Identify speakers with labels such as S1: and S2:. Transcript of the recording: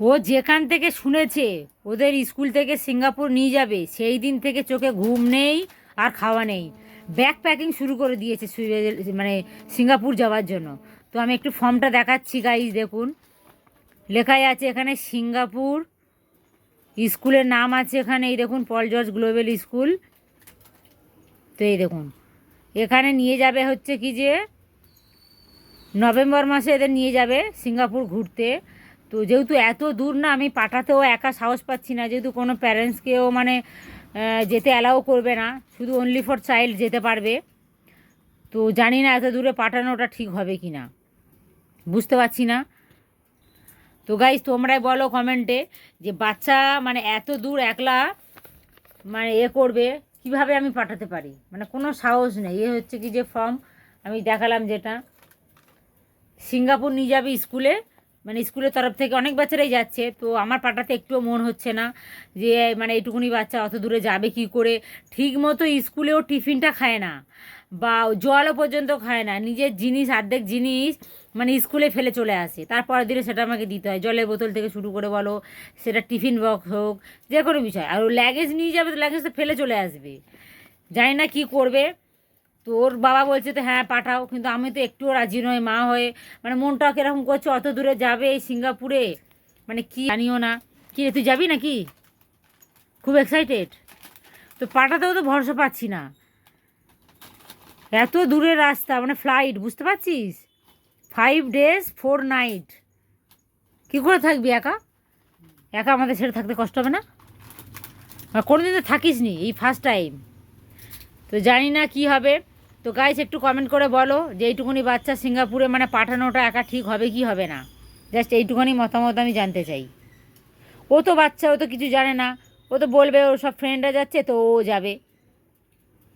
S1: ও যেখান থেকে শুনেছে ওদের স্কুল থেকে সিঙ্গাপুর নিয়ে যাবে, সেই দিন থেকে চোখে ঘুম নেই আর খাওয়া নেই। ব্যাগ প্যাকিং শুরু করে দিয়েছে মানে সিঙ্গাপুর যাওয়ার জন্য। তো আমি একটু ফর্মটা দেখাচ্ছি গাইজ দেখুন। লেখাই আছে এখানে সিঙ্গাপুর, স্কুলের নাম আছে এখানে, এই দেখুন, পল জর্জ গ্লোবাল স্কুল। তো এই দেখুন, এখানে নিয়ে যাবে হচ্ছে কি যে, নভেম্বর মাসে এদের নিয়ে যাবে সিঙ্গাপুর ঘুরতে। তো যেহেতু এত দূর না, আমি পাঠাতেও একা সাহস পাচ্ছি না। যেহেতু কোনো প্যারেন্টসকেও মানে যেতে অ্যালাউ করবে না, শুধু অনলি ফর চাইল্ড যেতে পারবে। তো জানি না এত দূরে পাঠানোটা ঠিক হবে কি না বুঝতে পারছি না। তো গাইজ তোমরাই বলো কমেন্টে যে বাচ্চা মানে এত দূর একলা মানে এ করবে, কীভাবে আমি পাঠাতে পারি? মানে কোনো সাহস নেই। এ হচ্ছে কি যে ফর্ম আমি দেখালাম যেটা। সিঙ্গাপুর নিয়ে যাবে স্কুলে মানে স্কুলের তরফ থেকে অনেক বাচ্চারাই যাচ্ছে, তো আমার পাঠাতে একটুও মন হচ্ছে না যে মানে এইটুকুনি বাচ্চা অত দূরে যাবে কি করে? ঠিক মতো স্কুলেও টিফিনটা খায় না বা জলও পর্যন্ত খায় না, নিজের জিনিস অর্ধেক জিনিস মানে স্কুলে ফেলে চলে আসে। তারপরের দিনে সেটা আমাকে দিতে হয়, জলের বোতল থেকে শুরু করে বলো, সেটা টিফিন বক্স হোক, যে কোনো বিষয়। আর ল্যাগেজ নিয়ে যাবে তো ল্যাগেজ তো ফেলে চলে আসবে। জানি না কি করবে। তো ওর বাবা বলছে তো হ্যাঁ পাঠাও। কিন্তু আমি তো একটুও রাজি নই মা হয়ে। মানে মনটাও কীরকম করছে, অত দূরে যাবে এই সিঙ্গাপুরে? মানে কি জানিও না। কি তুই যাবি নাকি? খুব এক্সাইটেড তো পাঠাতেও তো ভরসা পাচ্ছি না। এত দূরের রাস্তা মানে ফ্লাইট বুঝতে পারছিস? ফাইভ ডেজ ফোর নাইট কী করে থাকবি একা? একা আমাদের ছেড়ে থাকতে কষ্ট হবে না? আর কোনোদিন তো থাকিস নি এই ফার্স্ট টাইম তো জানি না কি হবে। তো গাইস একটু কমেন্ট করে বলো যে এইটুকুনি বাচ্চা সিঙ্গাপুরে মানে পাঠানোটা একা ঠিক হবে কি হবে না? জাস্ট এইটুকুনি মতামত আমি জানতে চাই। ও তো বাচ্চা, ও তো কিছু জানে না। ও তো বলবে, ওর সব ফ্রেন্ডরা যাচ্ছে, তো ও যাবে।